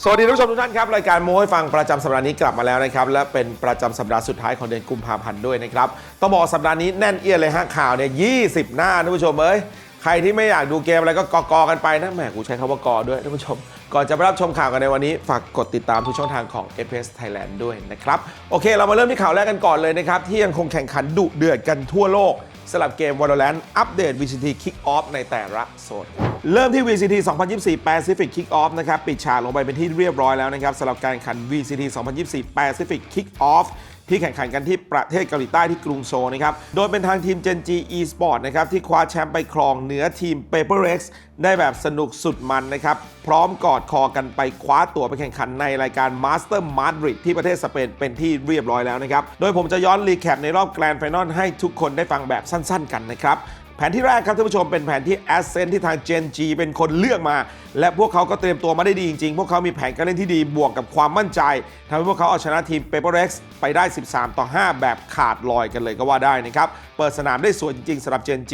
สวัสดีท่านผู้ชมทุกท่านครับ รายการโม้ให้ฟังประจำสัปดาห์นี้กลับมาแล้วนะครับ และเป็นประจำสัปดาห์สุดท้ายของเดือนกุมภาพันธ์ด้วยนะครับ ต้องบอกสัปดาห์นี้แน่นเอียดเลยฮะข่าวเนี่ย20หน้าท่านผู้ชมเอ้ยใครที่ไม่อยากดูเกมอะไรก็กอกอกันไปนะแหมกูใช้คำว่ากอด้วยท่านผู้ชม ก่อนจะไปรับชมข่าวกันในวันนี้ ฝากกดติดตามทุกช่องทางของ f s Thailand ด้วยนะครับโอเค เรามาเริ่มที่ข่าวแรกกันก่อนเลยนะครับที่ยังคงแข่งขันดุเดือดกันทั่วโลก สลับเกม Valorant อัปเดต VCT Kick Off ในแต่ละโซนเริ่มที่ VCT 2024 Pacific Kick Off นะครับ ปิดฉากลงไปเป็นที่เรียบร้อยแล้วนะครับสำหรับการข่งขัน VCT 2024 Pacific Kick Off ที่แข่งขันกันที่ประเทศเกาหลีใต้ที่กรุงโซลนะครับ โดยเป็นทางทีม Gen G Esport นะครับที่คว้าแชมป์ไปครองเหนือทีม Paper Rex ได้แบบสนุกสุดมันนะครับ พร้อมกอดคอกันไปคว้าตั๋วไปแข่งขันในรายการ Master Madrid ที่ประเทศสเปนเป็นที่เรียบร้อยแล้วนะครับ โดยผมจะย้อนรีแคปในรอบแกรนด์ไฟนอลให้ทุกคนได้ฟังแบบสั้น ๆ กันนะครับ แผนที่แรกครับท่านผู้ชมเป็นแผนที่ Ascent ที่ทาง Gen G เป็นคนเลือกมา และพวกเขาก็เตรียมตัวมาได้ดีจริงๆ พวกเขามีแผนการเล่นที่ดีบวกกับความมั่นใจทำให้พวกเขาเอาชนะทีม Paper Rex ไปได้ 13 ต่อ 5 แบบขาดลอยกันเลยก็ว่าได้นะครับ เปิดสนามได้สวยจริงๆสำหรับ Gen G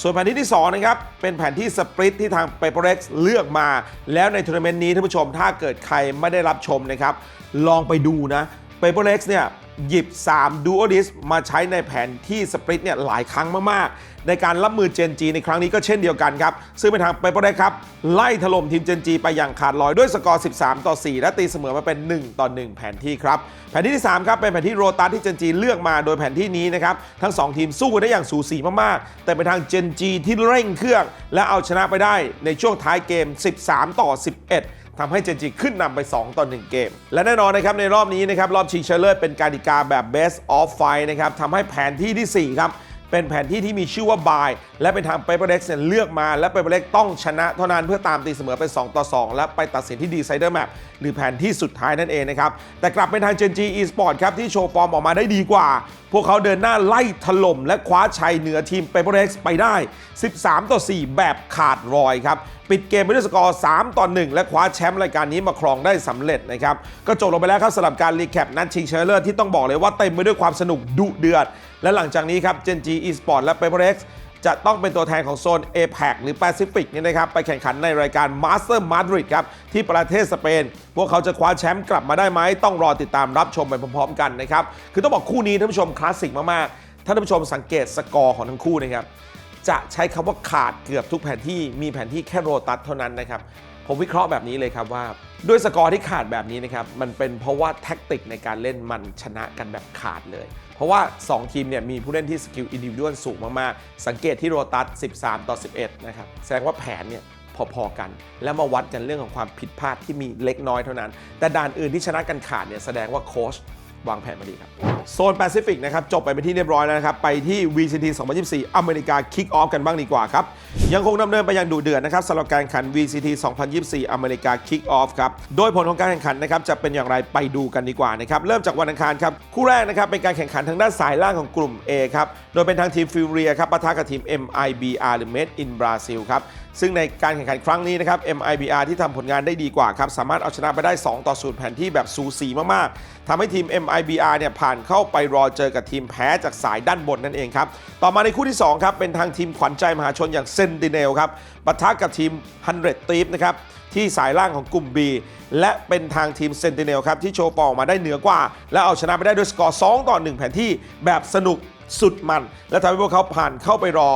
ส่วนแผนที่ที่2นะครับเป็นแผนที่สปริตที่ทาง Paper Rex เลือกมา แล้วในทัวร์นาเมนต์นี้ท่านผู้ชมถ้าเกิดใครไม่ได้รับชมนะครับลองไปดูนะ Paper Rex เนี่ยหยิบ 3 Duo Disc มาใช้ในแผนที่สปริตเนี่ยหลายครั้งมาก ๆ ในการรับมือเจนจีในครั้งนี้ก็เช่นเดียวกันครับ ซึ่งเป็นทางไปโปรได้ครับ ไล่ถล่มทีมเจนจีไปอย่างขาดลอยด้วยสกอร์ 13 ต่อ 4 และตีเสมอมาเป็น 1 ต่อ 1 แผนที่ครับ แผนที่ที่ 3 ครับ เป็นแผนที่โรตัสที่เจนจีเลือกมาโดยแผนที่นี้นะครับ ทั้ง 2 ทีมสู้กันได้อย่างสูสีมาก ๆ แต่เป็นทางเจนจีที่เร่งเครื่อง และเอาชนะไปได้ในช่วงท้ายเกม 13 ต่อ 11 ทำให้เจนจีขึ้นนำไป 2 ต่อ 1 เกม และแน่นอนนะครับในรอบนี้นะครับรอบชิงชนะเลิศเป็นการดิกาแบบ best of five นะครับทำให้แผนที่ที่ 4 ครับเป็นแผนที่ที่มีชื่อว่าบาย และเป็นทาง Paper Rex เนี่ยเลือกมา และ Paper Rex ต้องชนะเท่านั้นเพื่อตามตีเสมอเป็น 2 ต่อ 2 และไปตัดสินที่ Decider Map หรือแผนที่สุดท้ายนั่นเองนะครับ แต่กลับเป็นทาง Gen G Esport ครับที่โชว์ฟอร์มออกมาได้ดีกว่า พวกเขาเดินหน้าไล่ถล่มและคว้าชัยเหนือทีม Paper Rex ไปได้ 13 ต่อ 4 แบบขาดรอยครับ ปิดเกมไปด้วยสกอร์ 3 ต่อ 1 และคว้าแชมป์รายการนี้มาครองได้สำเร็จนะครับ ก็จบลงไปแล้วครับสำหรับการรีแคปนัดชิงชนะเลิศที่ต้องบอกเลยว่าเต็มไปด้วยความสนุกดุเดือด และหลังจากนี้ครับ Gen G Esport และ Paper Rex จะต้องเป็นตัวแทนของโซน APAC หรือ Pacific นี่นะครับ ไปแข่งขันในรายการ Master Madrid ครับ ที่ประเทศสเปน พวกเขาจะคว้าแชมป์กลับมาได้ไหม ต้องรอติดตามรับชมไปพร้อมๆกันนะครับ คือต้องบอกคู่นี้ท่านผู้ชมคลาสสิกมาก ๆ ท่านผู้ชมสังเกตสกอร์ของทั้งคู่นะครับ จะใช้คำว่าขาดเกือบทุกแผนที่มีแผนที่แค่โรตัสเท่านั้นนะครับ ผมวิเคราะห์แบบนี้เลยครับว่า ด้วยสกอร์ที่ขาดแบบนี้นะครับ มันเป็นเพราะว่าแท็กติกในการเล่นมันชนะกันแบบขาดเลย เพราะว่า 2 ทีมเนี่ยมีผู้เล่นที่สกิลอินดิวิวสูงมากๆ สังเกตที่โรตัส 13 ต่อ 11 นะครับ แสดงว่าแผนเนี่ยพอๆกัน แล้วมาวัดกันเรื่องของความผิดพลาดที่มีเล็กน้อยเท่านั้น แต่ด่านอื่นที่ชนะกันขาดเนี่ยแสดงว่าโค้ช วางแผนมาดีครับ โซนแปซิฟิกนะครับจบไปเป็นที่เรียบร้อยแล้วนะครับ ไปที่ VCT 2024 อเมริกาคิกออฟกันบ้างดีกว่าครับ ยังคงดำเนินไปอย่างดุเดือดนะครับสำหรับการแข่งขัน VCT 2024 อเมริกาคิกออฟครับ โดยผลของการแข่งขันนะครับจะเป็นอย่างไรไปดูกันดีกว่านะครับ เริ่มจากวันอังคารครับ คู่แรกนะครับเป็นการแข่งขันทางด้านสายล่างของกลุ่ม A ครับ โดยเป็นทางทีมฟิวเรียครับปะทะกับทีม MIBR หรือ Made in Brazil ครับ ซึ่งในการแข่งขันครั้งนี้นะครับ MIBR ที่ทำผลงานได้ดีกว่าครับ สามารถเอาชนะไปได้ 2 ต่อ 0 แผนที่แบบสูสีมาก ๆทำให้ทีม MIBR เนี่ยผ่านเข้าไปรอเจอกับทีมแพ้จากสายด้านบนนั่นเองครับ ต่อมาในคู่ที่ 2 ครับ เป็นทางทีมขวัญใจมหาชนอย่างเซนติเนลครับปะทะกับทีม 100ตีฟนะครับที่สายล่างของกลุ่ม B และเป็นทางทีมเซนติเนลครับที่โชว์ฟอร์มออกมาได้เหนือกว่า และเอาชนะไปได้ด้วยสกอร์ 2 ต่อ 1 แผนที่แบบสนุกสุดมัน และทำให้พวกเขาผ่านเข้าไปรอ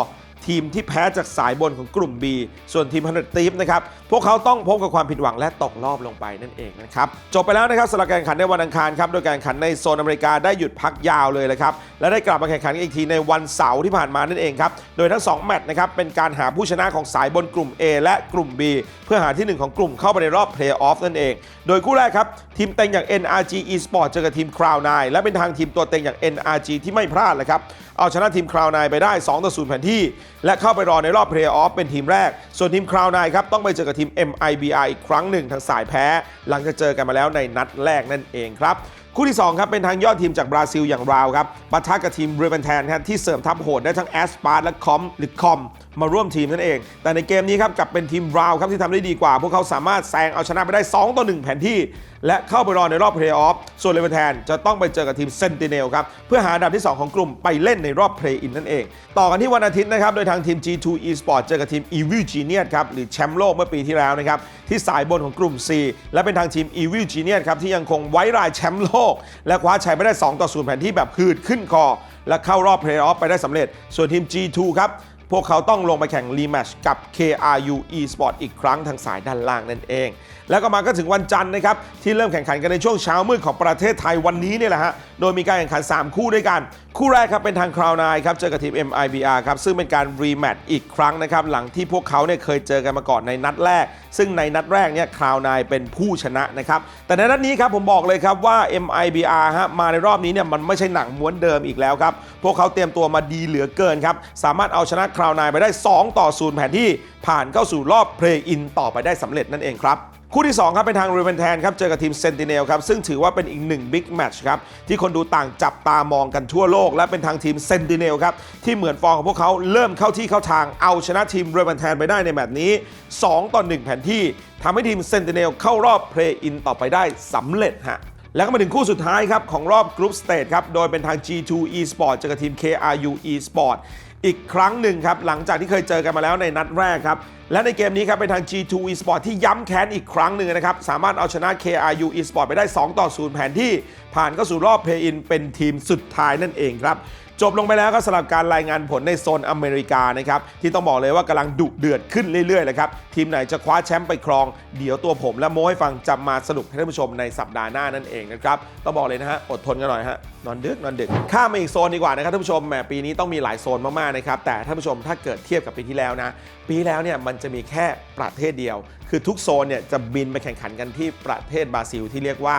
ทีมที่แพ้จากสายบนของกลุ่ม B ส่วนทีมพันธุ์ตีฟนะครับ พวกเขาต้องพบกับความผิดหวังและตกรอบลงไปนั่นเองนะครับ จบไปแล้วนะครับสำหรับการแข่งขันในวันอังคารครับ โดยการแข่งขันในโซนอเมริกาได้หยุดพักยาวเลยเลยครับ และได้กลับมาแข่งขันอีกทีในวันเสาร์ที่ผ่านมานั่นเองครับ โดยทั้ง 2 แมตช์นะครับเป็นการหาผู้ชนะของสายบนกลุ่ม A และกลุ่ม B เพื่อหาที่ 1 ของกลุ่มเข้าไปในรอบเพลย์ออฟนั่นเอง โดยคู่แรกครับทีมเต็งอย่าง NRG Esports เจอกับทีม Cloud9 และเป็นทางทีมตัวเต็งอย่าง NRG ที่ไม่พลาดเลยครับ เอาชนะทีมคราวนายไปได้ 2 ต่อ 0 แผนที่ และเข้าไปรอในรอบเพลย์ออฟเป็นทีมแรก ส่วนทีมคราวนายครับ ต้องไปเจอกับทีม MIBR อีกครั้งหนึ่งทางสายแพ้ หลังจากเจอกันมาแล้วในนัดแรกนั่นเองครับคู่ที่ 2 ครับ เป็นทางยอดทีมจากบราซิลอย่างราวครับปะทะกับทีมเรเวนแทนครับที่เสริมทัพโหดได้ทั้งแอสปาร์และคอมหรือคอม มาร่วมทีมนั่นเอง แต่ในเกมนี้ครับกลับเป็นทีมบราว์ครับที่ทำได้ดีกว่า พวกเขาสามารถแซงเอาชนะไปได้ 2 ต่อ 1 แผนที่ และเข้าไปรอในรอบเพลย์ออฟส่วนเลเวอร์แทนจะต้องไปเจอกับทีมเซนติเนลครับเพื่อหาอันดับที่ 2 ของกลุ่มไปเล่นในรอบเพลย์อินนั่นเอง ต่อกันที่วันอาทิตย์นะครับโดยทางทีม G2 Esport เจอกับทีม Evil Genius ครับหรือแชมป์โลกเมื่อปีที่แล้วนะครับที่สายบนของกลุ่ม C และเป็นทางทีม Evil Genius ครับที่ยังคงไว้รายแชมป์โลก และคว้าชัยไปได้ 2 ต่อ 0 แผนที่แบบหืดขึ้นคอและเข้ารอบเพลย์ออฟไปได้สำเร็จ ส่วนทีม G2 ครับ พวกเขาต้องลงไปแข่งรีแมชกับ KRU Esport อีกครั้งทางสายด้านล่างนั่นเอง แล้วก็มาก็ถึงวันจันทร์นะครับที่เริ่มแข่งขันกันในช่วงเช้ามืดของประเทศไทยวันนี้เนี่ยแหละฮะโดยมีการแข่งขัน 3 คู่ด้วยกัน คู่แรกครับเป็นทางคราวน์นครับเจอกับทีม MIBR ครับซึ่งเป็นการรีแมตช์อีกครั้งนะครับหลังที่พวกเขาเนี่ยเคยเจอกันมาก่อนในนัดแรก ซึ่งในนัดแรกเนี่ยคราวน์นเป็นผู้ชนะนะครับแต่ในนัดนี้ครับผมบอกเลยครับว่า MIBR ฮะมาในรอบนี้เนี่ยมันไม่ใช่หนังม้วนเดิมอีกแล้วครับพวกเขาเตรียมตัวมาดีเหลือเกินครับสามารถเอาชนะคราวน์นไปได้ 2 ต่อ 0 แผนที่ผ่านเข้าสู่รอบเพลย์อินต่อไปได้สำเร็จนั่นเองครับ คู่ที่ 2 ครับเป็นทาง r e v e n t a n ครับเจอกับทีม Sentinel ครับซึ่งถือว่าเป็นอีกหนึ่งบิ๊กแมตช์ครับที่คนดูต่างจับตามองกันทั่วโลก และเป็นทางทีม Sentinel ครับที่เหมือนฟอร์มของพวกเขาเริ่มเข้าที่เข้าทางเอาชนะทีม r e v e n t a n ไปได้ในแมตช์นี้ 2 ต่อ 1 แผนที่ทำให้ทีม Sentinel เข้ารอบเพลย์อินต่อไปได้สำเร็จฮะแล้วก็มาถึงคู่สุดท้ายครับของรอบกรุ๊ปสเตจครับ โดยเป็นทาง G2 Esport เจอกับทีม KRU Esport อีกครั้งหนึ่งครับหลังจากที่เคยเจอกันมาแล้วในนัดแรกครับและในเกมนี้ครับเป็นทาง G2 Esport ที่ย้ำแค้นอีกครั้งหนึ่งนะครับ สามารถเอาชนะ KRU Esport ไปได้ 2 ต่อ 0 แผนที่ผ่านเข้าสู่รอบเพย์อินเป็นทีมสุดท้ายนั่นเองครับ จบลงไปแล้วก็สำหรับการรายงานผลในโซนอเมริกานะครับที่ต้องบอกเลยว่ากำลังดุเดือดขึ้นเรื่อยๆเลยครับทีมไหนจะคว้าแชมป์ไปครอง เดี๋ยวตัวผมและโมให้ฟังจะมาสรุปให้ท่านผู้ชมในสัปดาห์หน้านั่นเองนะครับต้องบอกเลยนะฮะอดทนกันหน่อยฮะนอนดึกนอนดึกข้ามมาอีกโซนดีกว่านะครับท่านผู้ชมแหมปีนี้ต้องมีหลายโซนมากๆนะครับแต่ท่านผู้ชมถ้าเกิดเทียบกับปีที่แล้วนะ ปีแล้วเนี่ยมันจะมีแค่ประเทศเดียว คือทุกโซนเนี่ยจะบินไปแข่งขันกันที่ประเทศบราซิลที่เรียกว่า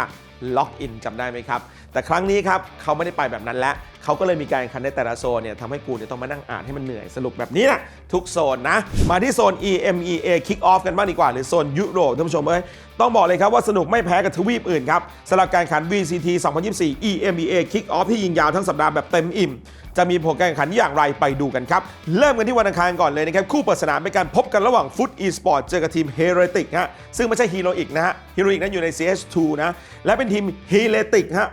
ล็อกอินจำได้ไหมครับ แต่ครั้งนี้ครับเขาไม่ได้ไปแบบนั้นแล้วเขาก็เลยมีการแข่งขันในแต่ละโซนเนี่ยทำให้กูเนี่ยต้องมานั่งอ่านให้มันเหนื่อยสรุปแบบนี้นะทุกโซนนะ มาที่โซน EMEA Kick Off กันบ้างดีกว่า หรือโซนยุโรปท่านผู้ชมเอ้ยต้องบอกเลยครับว่าสนุกไม่แพ้กับทวีปอื่นครับสำหรับการแข่งขัน VCT 2024 EMEA Kick Off ที่ยิงยาวทั้งสัปดาห์แบบเต็มอิ่ม จะมีผลการแข่งขันอย่างไรไปดูกันครับ เริ่มกันที่วันอังคารก่อนเลยนะครับ คู่เปิดสนามเป็นการพบกันระหว่างฟุตอีสปอร์ตเจอกับทีมเฮเรติกฮะซึ่งไม่ใช่ฮีโรอีกนะฮะฮีโรอีกนั้นอยู่ใน CS2 นะและเป็นทีมเฮเลติกฮะ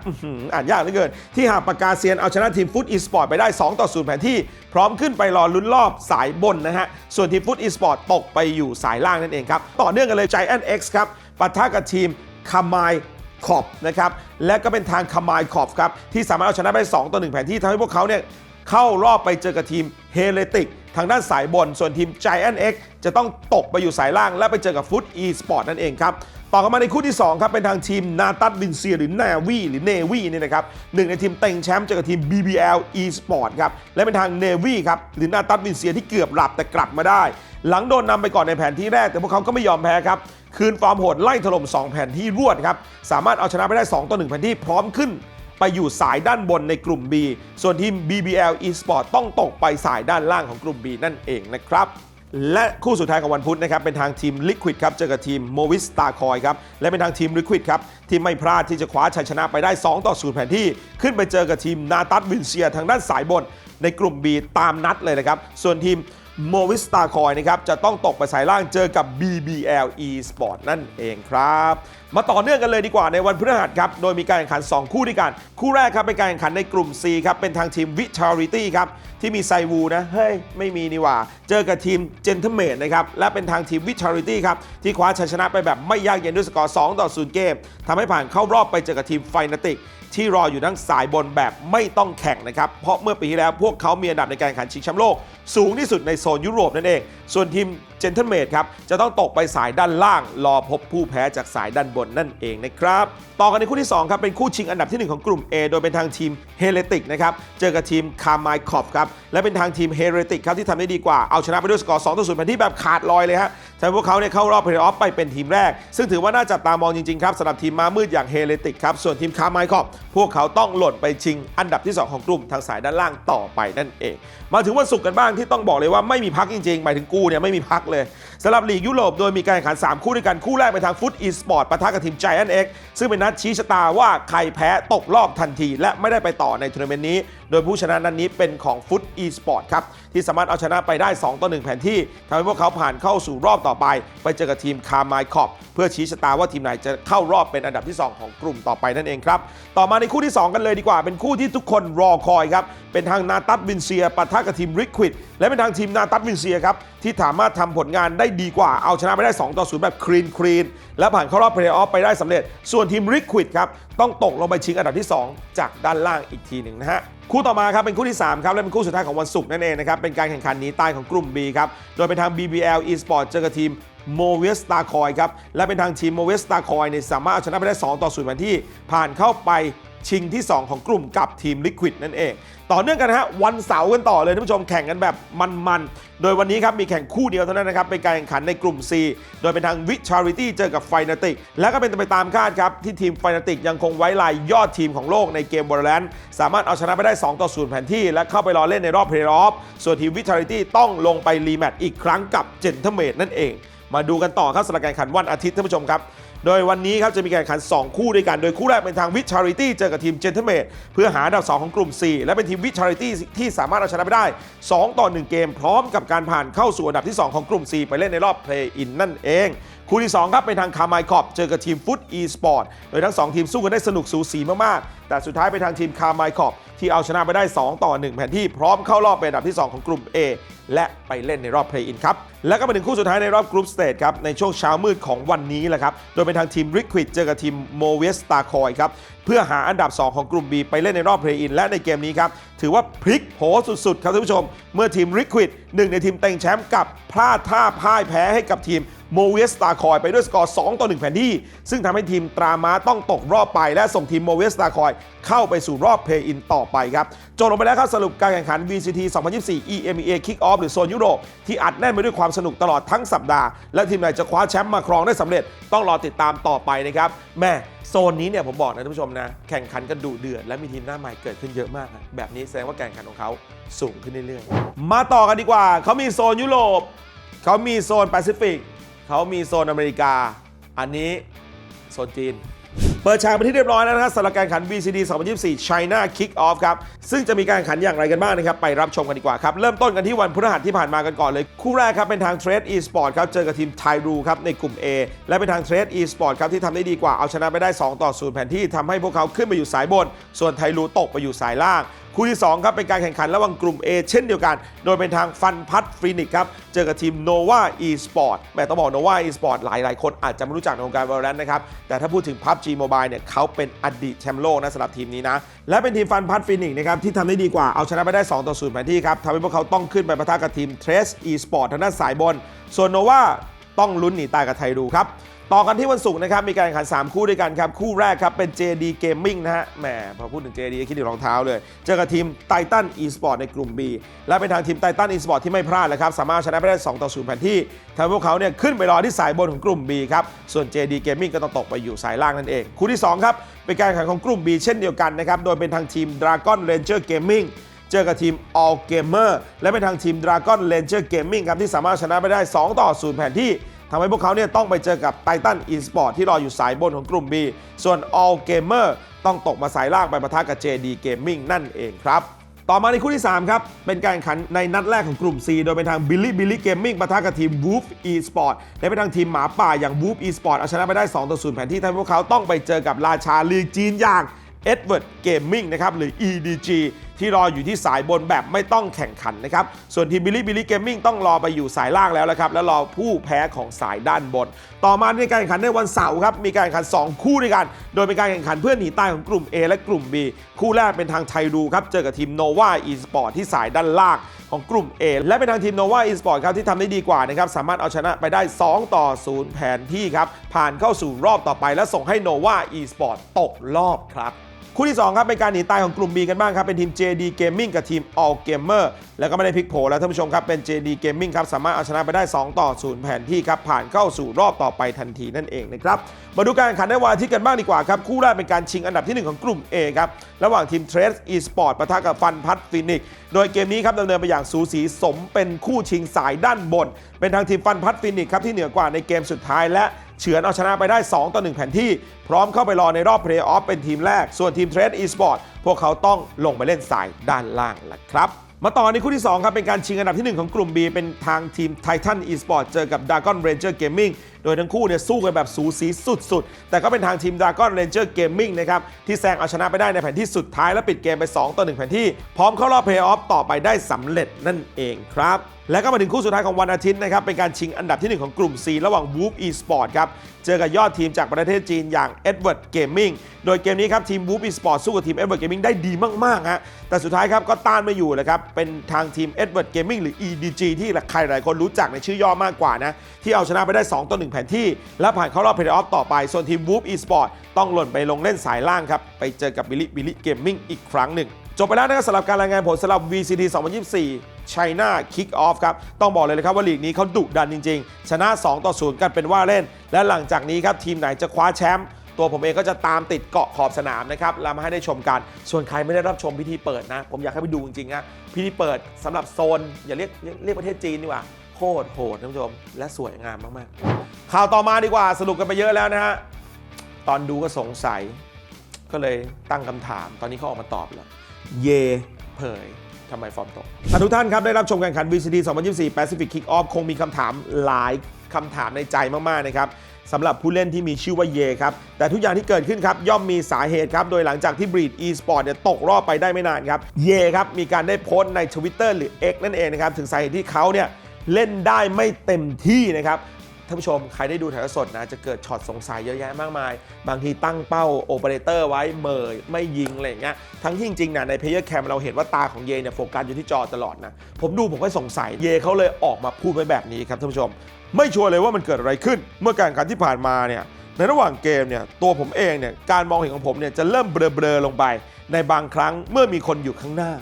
อ่านยากเหลือเกิน ที่หากปากกาเซียนเอาชนะทีมฟุตอีสปอร์ตไปได้ 2 ต่อ0แผนที่ พร้อมขึ้นไปรอลุ้นรอบสายบนนะฮะส่วนทีมฟุตอีสปอร์ตตกไปอยู่สายล่างนั่นเองครับต่อเนื่องกันเลย Giant X ครับปะทะกับทีมคามาย ขอบนะครับและก็เป็นทางคามายขอบครับที่สามารถเอาชนะไป 2 ต่อ 1 แผนที่ทำให้พวกเขาเนี่ยเข้ารอบไปเจอกับทีมเฮเลติกทางด้านสายบน ส่วนทีม Giant X จะต้องตกไปอยู่สายล่าง และไปเจอกับฟุตอีสปอร์ตนั่นเองครับ ต่อกันมาในคู่ที่ 2 ครับ เป็นทางทีมนาตัดวินเซียหรือนาวีหรือเนวีนี่นะครับหนึ่งในทีมเต็งแชมป์เจอกับทีม BBL Esport ครับ และเป็นทางเนวีครับหรือนาตัดวินเซียที่เกือบหลับแต่กลับมาได้ หลังโดนนำไปก่อนในแผนที่แรก แต่พวกเขาก็ไม่ยอมแพ้ครับ คืนฟอร์มโหดไล่ถล่ม 2 แผ่นที่รวดครับ สามารถเอาชนะไปได้ 2 ต่อ 1 แผ่นที่พร้อมขึ้น ไปอยู่สายด้านบนในกลุ่ม B ส่วนทีม BBL Esport ต้องตกไปสายด้านล่างของกลุ่ม B นั่นเองนะครับและคู่สุดท้ายของวันพุธนะครับ เป็นทางทีม Liquid ครับ เจอกับทีม Movis Star Coin ครับ และเป็นทางทีม Liquid ครับ ที่ไม่พลาดที่จะคว้าชัยชนะไปได้ 2 ต่อ 0 แผนที่ ขึ้นไปเจอกับทีมนาตัสวินเซียทางด้านสายบนในกลุ่ม B ตามนัดเลยนะครับ ส่วนทีม โมวิสตาคอยนะครับจะต้องตกไปสายล่างเจอกับ BBL Esport นั่นเองครับ มาต่อเนื่องกันเลยดีกว่าในวันพฤหัสครับ โดยมีการแข่งขัน 2 คู่ด้วยกัน คู่แรกครับเป็นการแข่งขันในกลุ่ม C ครับ เป็นทางทีม Vitality ครับ ที่มีไซวูนะ เฮ้ย ไม่มีนี่หว่า เจอกับทีม Gentleman นะครับ และเป็นทางทีม Vitality ครับ ที่คว้าชัยชนะไปแบบไม่ยากเย็นด้วยสกอร์2ต่อ0เกมทำให้ผ่านเข้ารอบไปเจอกับทีม f i n a t i c ที่รออยู่ทั้งสายบนแบบไม่ต้องแข่งนะครับเพราะเมื่อปีที่แล้วพวกเขามีอันดับในการแข่งขันชิงแชมป์โลกสูงที่สุดในโซนยุโรปนั่นเอง ส่วนทีมเจนเทนเมดครับจะต้องตกไปสายด้านล่าง รอพบผู้แพ้จากสายด้านบนนั่นเองนะครับ ต่อกันในคู่ที่2ครับเป็นคู่ชิงอันดับทีหนึ่1 ของกลุ่ม A โดยเป็นทางทีมเฮเลติกนะครับเจอกับทีมคาร์มายคอฟครับและเป็นทางทีมเฮเลติกครับที่ทำได้ดีกว่าเอาชนะไปด้วยสกอร์2ต่อ0แผนที่แบบขาดลอยเลยฮะ ทำให้พวกเขาเนี่ยเข้ารอบเพลย์ออฟไปเป็นทีมแรก ซึ่งถือว่าน่าจับตามองจริงๆครับสำหรับทีมมามืดอย่างเฮเลติกครับส่วนทีมคาร์มคอฟพวกเขาต้องหล่นไปชิง อันดับที่ 2 ของกลุ่มทางสายด้านล่างต่อไปนั่นเอง มาถึงวันศุกร์กันบ้างที่ต้องบอกเลยว่าไม่มีพักจริงๆหมายถึงกูเนี่ยไม่มีพักเลยสำหรับลีกยุโรปโดยมีการแข่งขัน 3 คู่ด้วยกันคู่แรกเป็นทางฟุตอีสปอร์ตปะทะกับทีม Giant X ซึ่งเป็นนัดชี้ชะตาว่าใครแพ้ตกรอบทันที และไม่ได้ไปต่อในทัวร์นาเมนต์นี้ โดยผู้ชนะนัดนนี้เป็นของฟุตอีสปอร์ตครับ ที่สามารถเอาชนะไปได้ 2 ต่อ 1 แผนที่ทำให้พวกเขาผ่านเข้าสู่รอบต่อไป ไปเจอกับทีมคาร์มายคอปเพื่อชี้ชะตาว่าทีมไหนจะเข้ารอบเป็นอันดับที่ 2 ของกลุ่มต่อไปนั่นเองครับ ต่อมาในคู่ที่ 2 กันเลยดีกว่า เป็นคู่ที่ทุกคนรอคอยครับ เป็นทางนาตัสวินเซียปะทะกับทีมริควิดและเป็นทางทีมนาตัสวินเซียครับ ที่สามารถทำผลงานได้ดีกว่า เอาชนะไปได้ 2 ต่อ 0 แบบคลีนคลีนและผ่านเข้ารอบเพลย์ออฟไปได้สำเร็จ ส่วนทีมริควิดครับ ต้องตกลงไปชิงอันดับที่ 2 จากด้านล่างอีกทีหนึ่งนะฮะคู่ต่อมาครับเป็นคู่ที่ 3 ครับ และเป็นคู่สุดท้ายของวันศุกร์นั่นเองนะครับ เป็นการแข่งขันหนีตายของกลุ่ม B ครับ โดยเป็นทาง BBL Esport เจอกับทีมโมเวสตาคอยครับ และเป็นทางทีมโมเวสตาคอยเนี่ยสามารถเอาชนะไปได้ 2 ต่อ 0 วันที่ผ่านเข้าไป ชิงที่ 2 ของกลุ่มกับทีม Liquid นั่นเอง ต่อเนื่องกันนะฮะวันเสาร์กันต่อเลยท่านผู้ชมแข่งกันแบบมันๆ โดยวันนี้ครับมีแข่งคู่เดียวเท่านั้นนะครับเป็นการแข่งขันในกลุ่ม C โดยเป็นทางวิชาริตี้เจอกับไฟนาติก และก็เป็นไปตามคาดครับ ที่ทีมไฟนาติกยังคงไว้ลายยอดทีมของโลกในเกม Valorant สามารถเอาชนะไปได้ 2 ต่อ 0 แผนที่ และเข้าไปรอเล่นในรอบเพลย์ออฟส่วนทีมวิชาริตี้ต้องลงไปรีแมตช์อีกครั้งกับเจนเทเมดนั่นเอง มาดูกันต่อครับสำหรับการแข่งขันวันอาทิตย์ท่านผู้ชมครับ โดยวันนี้ครับจะมีการแข่งขัน 2 คู่ด้วยกัน โดยคู่แรกเป็นทางวิชาริตี้เจอกับทีมเจนเทเมดเพื่อหาอันดับ2ของกลุ่ม 4 และเป็นทีมวิชาริตี้ที่สามารถเอาชนะไปได้ 2 ต่อ 1 เกม พร้อมกับการผ่านเข้าสู่อันดับที่ 2 ของกลุ่ม 4 ไปเล่นในรอบเพลย์อินนั่นเอง คู่ที่ 2 ครับเป็นทางคาร์ไมคอปเจอกับทีมฟุตอีสปอร์ตโดยทั้ง 2 ทีมสู้กันได้สนุกสูสีมาก ๆ แต่สุดท้ายไปทางทีมคาร์ไมคอปที่เอาชนะไปได้ 2 ต่อ 1 แผนที่พร้อมเข้ารอบเป็นอันดับที่ 2 ของกลุ่ม A และไปเล่นในรอบเพลย์อินครับแล้วก็มาถึงคู่สุดท้ายในรอบกรุ๊ปสเตจครับในช่วงเช้ามืดของวันนี้แหละครับโดยเป็นทางทีม Liquid เจอกับทีม m o v e s t a c o y ครับเพื่อหาอันดับ 2 ของกลุ่ม B ไปเล่นในรอบเพลย์อินและในเกมนี้ครับถือว่าพลิกโผสุดๆ ครับท่านผู้ชม เมื่อทีม Liquid หนึ่งในทีมเต็งแชมป์กับพลาดท่าพ่ายแพ้ให้กับทีม โมเวสตาคอยไปด้วยสกอร์ 2 ต่อ 1 แผนที่ ซึ่งทำให้ทีมตราม้าต้องตกรอบไป และส่งทีมโมเวสตาคอยเข้าไปสู่รอบเพย์อินต่อไปครับจบลงไปแล้วครับสรุปการแข่งขัน VCT 2024 EMEA Kick Off หรือโซนยุโรปที่อัดแน่นไปด้วยความสนุกตลอดทั้งสัปดาห์ และทีมไหนจะคว้าแชมป์มาครองได้สำเร็จต้องรอติดตามต่อไปนะครับแม่โซนนี้เนี่ยผมบอกนะท่านผู้ชมนะ แข่งขันกันดุเดือดและมีทีมหน้าใหม่เกิดขึ้นเยอะมากนะแบบนี้แสดงว่าการแข่งขันของเขาสูงขึ้นเรื่อยๆ มาต่อกันดีกว่า เขามีโซนยุโรป เขามีโซนแปซิฟิก เขามีโซนอเมริกา อันนี้โซนจีน เปิดฉากไปที่เรียบร้อยแล้วนะครับสำหรับการแข่งขัน VCD 2024 China Kick Off ครับ ซึ่งจะมีการแข่งขันอย่างไรกันบ้างนะครับ ไปรับชมกันดีกว่าครับ เริ่มต้นกันที่วันพฤหัสที่ผ่านมากันก่อนเลย คู่แรกครับ เป็นทาง Trade Esport ครับ เจอกับทีมไทรูครับ ในกลุ่ม A และเป็นทาง Trade Esport ครับ ที่ทำได้ดีกว่าเอาชนะไปได้ 2 ต่อ 0 แผนที่ทำให้พวกเขาขึ้นไปอยู่สายบน ส่วนไทรูตกไปอยู่สายล่าง คู่ที่ 2 ครับเป็นการแข่งขันระหว่างกลุ่ม A เช่นเดียวกัน โดยเป็นทางฟันพัทฟรีนิกครับ เจอกับทีม Nova Esport แม่ต้องบอก Nova Esport หลายหลายๆคนอาจจะไม่รู้จักในวงการ Valorant นะครับ แต่ถ้าพูดถึง PUBG Mobile เนี่ยเขาเป็นอดีตแชมป์โลกนะสำหรับทีมนี้นะ และเป็นทีมฟันพัทฟรีนิกนะครับที่ทำได้ดีกว่าเอาชนะไปได้ 2 ต่อ0แผนที่ครับทำให้พวกเขาต้องขึ้นไปปะทะกับทีม Trace Esport ทางด้านสายบนส่วน Nova ต้องลุ้นหนีตายกับไทรูครับ ต่อกันที่วันศุกร์นะครับ มีการแข่งขัน 3 คู่ด้วยกันครับ คู่แรกครับ เป็น JD Gaming นะฮะแหมพอพูดถึง JD คิดถึงรองเท้าเลย เจอกับทีม Titan Esport ในกลุ่ม B และเป็นทางทีม Titan Esport ที่ไม่พลาดเลยครับ สามารถชนะไปได้ 2 ต่อ 0 แผนที่ทำให้พวกเขาเนี่ยขึ้นไปรอที่สายบนของกลุ่ม B ครับ ส่วน JD Gaming ก็ต้องตกไปอยู่สายล่างนั่นเอง คู่ที่ 2 ครับ เป็นการแข่งขันของกลุ่ม B เช่นเดียวกันนะครับ โดยเป็นทางทีม Dragon Ranger Gaming เจอกับทีม All Gamer และเป็นทางทีม Dragon Ranger Gaming ครับที่สามารถชนะไปได้ 2 ต่อ 0 แผนที่ ทำให้พวกเขาเนี่ยต้องไปเจอกับ Titan Esport ที่รออยู่สายบนของกลุ่ม B ส่วน All Gamer ต้องตกมาสายล่างไปปะทะกับ JD Gaming นั่นเองครับต่อมาในคู่ที่ 3 ครับ เป็นการแข่งขันในนัดแรกของกลุ่ม C โดยเป็นทาง Billy Billy Gaming ปะทะกับทีม Wolf Esport และเป็นทางทีมหมาป่าอย่าง Wolf Esport เอาชนะไปได้2ต่อ0แผนที่ทำให้พวกเขาต้องไปเจอกับราชาลีกจีนอย่าง Edward Gaming นะครับหรือ EDG ที่รออยู่ที่สายบนแบบไม่ต้องแข่งขันนะครับ ส่วนทีม Billy Billy Gaming ต้องรอไปอยู่สายล่างแล้วละครับ แล้วรอผู้แพ้ของสายด้านบน ต่อมาในการแข่งขันในวันเสาร์ครับ มีการแข่งขัน 2 คู่ด้วยกัน โดยเป็นการแข่งขันเพื่อหนีตายของกลุ่ม A และกลุ่ม B คู่แรกเป็นทางไทรูครับ เจอกับทีม Nova Esport ที่สายด้านล่างของกลุ่ม A และเป็นทางทีม Nova Esport ครับที่ทำได้ดีกว่านะครับ สามารถเอาชนะไปได้ 2 ต่อ 0 แผนที่ครับ ผ่านเข้าสู่รอบต่อไปและส่งให้ Nova Esport ตกรอบครับ คู่ที่ 2 ครับ เป็นการหนีตายของกลุ่ม B กันบ้างครับ เป็นทีม JD Gaming กับทีม All Gamer แล้วก็ไม่ได้พลิกโผแล้วท่านผู้ชมครับ เป็น JD Gaming ครับ สามารถเอาชนะไปได้ 2 ต่อ 0 แผนที่ครับ ผ่านเข้าสู่รอบต่อไปทันทีนั่นเองนะครับ มาดูการแข่งขันในวันอาทิตย์กันบ้างดีกว่าครับ คู่แรกเป็นการชิงอันดับทีหนึ่1 ของกลุ่ม A ครับ ระหว่างทีม Trace Esport ปะทะกับฟันพัดฟินิกโดยเกมนี้ครับดำเนินไปอย่างสูสีสมเป็นคู่ชิงสายด้านบน เป็นทางทีมฟันพัดฟินิกครับที่เหนือกว่าในเกมสุดท้ายและ เฉือนเอาชนะไปได้ 2 ต่อ 1 แผนที่ พร้อมเข้าไปรอในรอบเพลย์ออฟเป็นทีมแรก ส่วนทีมเทรดอีสปอร์ตพวกเขาต้องลงไปเล่นสายด้านล่างละครับมาต่อในคู่ที่ 2 ครับ เป็นการชิงอันดับที่ 1 ของกลุ่ม B เป็นทางทีม Titan Esport เจอกับ Dragon Ranger Gaming โดยทั้งคู่เนี่ยสู้กันแบบสูสีสุดๆ แต่ก็เป็นทางทีม Dragon Ranger Gaming นะครับที่แซงเอาชนะไปได้ในแผ่นที่สุดท้ายและปิดเกมไป 2 ต่อ 1 แผ่นที่ พร้อมเข้ารอบเพลย์ออฟต่อไปได้สำเร็จนั่นเองครับและก็มาถึงคู่สุดท้ายของวันอาทิตย์นะครับ เป็นการชิงอันดับที่ 1 ของกลุ่ม C ระหว่าง Whoop Esport ครับ เจอกับยอดทีมจากประเทศจีนอย่าง Edward Gaming โดยเกมนี้ครับ ทีม Whoop Esport สู้กับทีม Edward Gaming ได้ดีมาก ๆ ฮะ แต่สุดท้ายครับ ก็ต้านไม่อยู่เลยครับ เป็นทางทีม Edward Gaming หรือ EDG ที่ใครหลายคนรู้จักในชื่อย่อมากกว่านะ ที่เอาชนะไปได้ 2 ต่อ 1แผนที่ และผ่านเข้ารอบเพลย์ออฟต่อไป ส่วนทีม Whoop Esport ต้องหล่นไปลงเล่นสายล่างครับ ไปเจอกับ Billy Billy Gaming อีกครั้งหนึ่ง จบไปแล้วนะครับสำหรับการรายงานผลสำหรับ VCT 2024 China Kick Off ครับ ต้องบอกเลยนะครับว่าลีกนี้เขาดุดันจริง ๆ ชนะ 2 ต่อ 0 กันเป็นว่าเล่น และหลังจากนี้ครับ ทีมไหนจะคว้าแชมป์ตัวผมเองก็จะตามติดเกาะขอบสนามนะครับแล้วมาให้ได้ชมกัน ส่วนใครไม่ได้รับชมพิธีเปิดนะ ผมอยากให้ไปดูจริงๆนะพิธีเปิดสำหรับโซน อย่าเรียกเรียกประเทศจีนดีกว่า โคตรโหดท่านผู้ชม และสวยงามมากๆ ข่าวต่อมาดีกว่าสรุปกันไปเยอะแล้วนะฮะ ตอนดูก็สงสัย ก็เลยตั้งคำถาม ตอนนี้เขาออกมาตอบแล้ว เยเผยทำไมฟอร์มตกอะทุกท่านครับ ได้รับชมการแข่งขัน VCT 2024 Pacific Kick Off คงมีคำถามหลายคำถามในใจมาก ๆ นะครับสำหรับผู้เล่นที่มีชื่อว่าเยครับ แต่ทุกอย่างที่เกิดขึ้นครับ ย่อมมีสาเหตุครับ โดยหลังจากที่ Breed Esport เนี่ยตกรอบไปได้ไม่นานครับ เยครับ มีการได้โพสต์ใน Twitter หรือ X นั่นเองนะครับ ถึงสาเหตุที่เขาเนี่ย เล่นได้ไม่เต็มที่นะครับท่านผู้ชมใครได้ดูถ่ายสดนะจะเกิดช็อตสงสัยเยอะแยะมากมาย บางทีตั้งเป้าโอเปอเรเตอร์ไว้เมยไม่ยิงอะไรอย่างเงี้ยทั้งที่จริงๆนะในเพ y ย r ร์แคมเราเห็นว่าตาของเยเนี่ยโฟกัสอยู่ที่จอตลอดนะ ผมดูผมก็สงสัยเยเขาเลยออกมาพูดไว้แบบนี้ครับท่านผู้ชม ไม่ชัวร์เลยว่ามันเกิดอะไรขึ้น เมื่อการแข่งขันที่ผ่านมาเนี่ยในระหว่างเกมเนี่ยตัวผมเองเนี่ยการมองเห็นของผมเนี่ยจะเริ่มเบลอๆลงไป ในบางครั้งเมื่อมีคนอยู่ข้างหน้า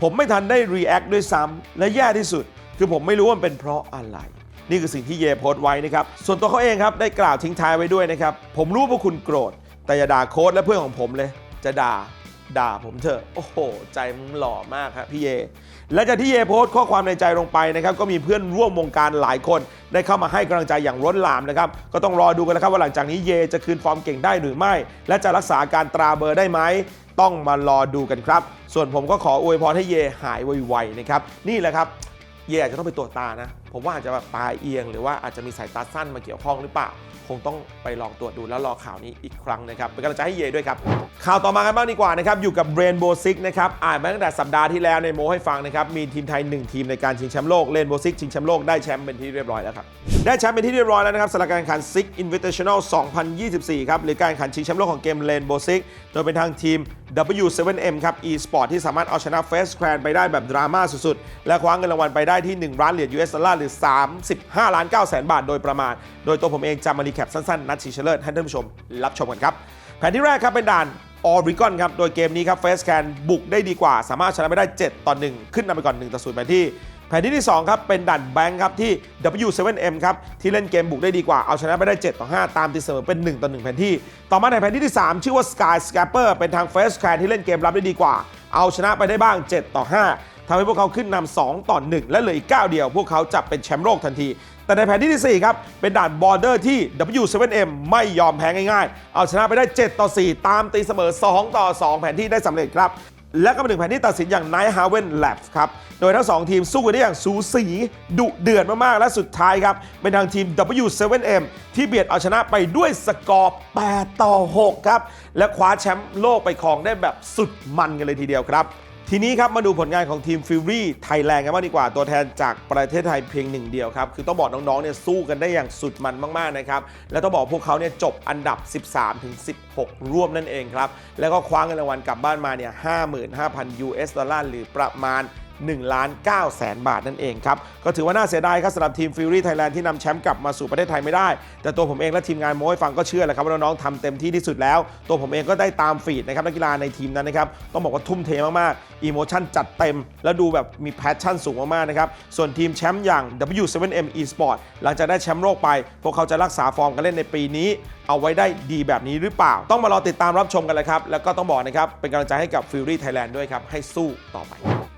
ผมไม่ทันได้รีแอคด้วยซ้ำและแย่ที่สุด คือผมไม่รู้ว่ามันเป็นเพราะอะไร นี่คือสิ่งที่เยโพสต์ไว้นะครับ ส่วนตัวเขาเองครับได้กล่าวทิ้งท้ายไว้ด้วยนะครับ ผมรู้ว่าคุณโกรธ แต่อย่าด่าโค้ดและเพื่อนของผมเลย จะด่าด่าผมเถอะ โอ้โห ใจมึงหล่อมากครับพี่เย และจากที่เยโพสต์ข้อความในใจลงไปนะครับ ก็มีเพื่อนร่วมวงการหลายคน ได้เข้ามาให้กำลังใจอย่างล้นหลามนะครับ ก็ต้องรอดูกันนะครับว่าหลังจากนี้เยจะคืนฟอร์มเก่งได้หรือไม่ และจะรักษาการตราเบอร์ได้ไหม ต้องมารอดูกันครับ ส่วนผมก็ขออวยพรให้เยหายไวๆนะครับ นี่แหละครับ เย่อาจจะต้องไปตรวจตานะ ผมว่าอาจจะแบบตาเอียงหรือว่าอาจจะมีสายตาสั้นมาเกี่ยวข้องหรือเปล่า งต้องไปลองตรวจดูแล้วรอข่าวนี้อีกครั้งนะครับเป็นกำลังใจให้เย่ด้วยครับ ข่าวต่อมากันบ้างดีกว่านะครับ อยู่กับ Rainbow Six นะครับ อ่านมาตั้งแต่สัปดาห์ที่แล้วในโมให้ฟังนะครับ มีทีมไทย 1 ทีมในการชิงแชมป์โลก Rainbow Six ชิงแชมป์โลกได้แชมป์เป็นที่เรียบร้อยแล้วครับ ได้แชมป์เป็นที่เรียบร้อยแล้วนะครับสำหรับการแข่งขัน Six Invitational 2024 ครับ หรือการแข่งขันชิงแชมป์โลกของเกม Rainbow Six โดยเป็นทางทีม W7M ครับ e-sport ที่สามารถเอาชนะ Face Clan ไปได้แบบดราม่าสุดๆ และคว้าเงินรางวัลไปได้ที่ 1 ล้านเหรียญ US ดอลลาร์หรือ 35 ล้าน9แสนบาทโดยประมาณ โดยตัวผมเองจะมารีแคปสั้นๆ นัดชิงชนะเลิศให้ท่านผู้ชมรับชมกันครับ แผนที่แรกครับเป็นด่านออริกอนครับ โดยเกมนี้ครับเฟสแคนบุกได้ดีกว่า สามารถชนะไปได้ 7 ต่อ 1 ขึ้นนำไปก่อน1ต่อ0แผนที่ แผนที่ที่ 2 ครับ เป็นด่านแบงค์ครับ ที่ W7M ครับ ที่เล่นเกมบุกได้ดีกว่า เอาชนะไปได้ 7 ต่อ 5 ตามตีเสมอเป็น 1 ต่อ 1 แผนที่ ต่อมาในแผนที่ที่ 3 ชื่อว่า Sky Scapper เป็นทาง Face c a n ที่เล่นเกมรับได้ดีกว่า เอาชนะไปได้บ้าง 7 ต่อ 5ทำให้พวกเขาขึ้นนำ2ต่อ 1 และเหลืออีก 9 เดียว พวกเขาจะเป็นแชมป์โลกทันที แต่ในแผนที่ที่ 4 ครับ เป็นด่านบอร์เดอร์ที่ W7M ไม่ยอมแพ้ง่ายๆ เอาชนะไปได้ 7 ต่อ 4 ตามตีเสมอ 2 ต่อ 2 แผนที่ได้สำเร็จครับ และก็มาถึงแผนที่ตัดสินอย่าง Night Haven Labs ครับ โดยทั้ง 2 ทีมสู้กันได้อย่างสูสี ดุเดือดมากๆ และสุดท้ายครับ เป็นทางทีม W7M ที่เบียดเอาชนะไปด้วยสกอร์ 8 ต่อ 6 ครับ และคว้าแชมป์โลกไปครองได้แบบสุดมันกันเลยทีเดียวครับ ทีนี้ครับมาดูผลงานของทีมฟิวรี่ไทยแลนด์กันบ้างดีกว่าตัวแทนจากประเทศไทยเพียงหนึ่งเดียวครับ คือต้องบอกน้องๆเนี่ยสู้กันได้อย่างสุดมันมาก ๆ นะครับ แล้วต้องบอกพวกเขาเนี่ยจบอันดับ 13 ถึง 16 ร่วมนั่นเองครับ แล้วก็คว้าเงินรางวัลกลับบ้านมาเนี่ย 55,000 US ดอลลาร์หรือประมาณ 1ล้าน9แสนบาทนั่นเองครับ ก็ถือว่าน่าเสียดายครับสำหรับทีมฟิวรี่ไทยแลนด์ที่นำแชมป์กลับมาสู่ประเทศไทยไม่ได้ แต่ตัวผมเองและทีมงานโม้ให้ฟังก็เชื่อแหละครับว่าน้องๆทำเต็มที่ที่สุดแล้ว ตัวผมเองก็ได้ตามฟีดนะครับนักกีฬาในทีมนั้นนะครับต้องบอกว่าทุ่มเทมากๆอีโมชั่นจัดเต็ม แล้วดูแบบมีแพชชั่นสูงมากๆนะครับส่วนทีมแชมป์อย่าง W7M Esport หลังจากได้แชมป์โลกไป พวกเขาจะรักษาฟอร์มการเล่นในปีนี้ เอาไว้ได้ดีแบบนี้หรือเปล่า ต้องมารอติดตามรับชมกันเลยครับ แล้วก็ต้องบอกนะครับ เป็นกำลังใจให้กับ Fury Thailand ด้วยครับ ให้สู้ต่อไป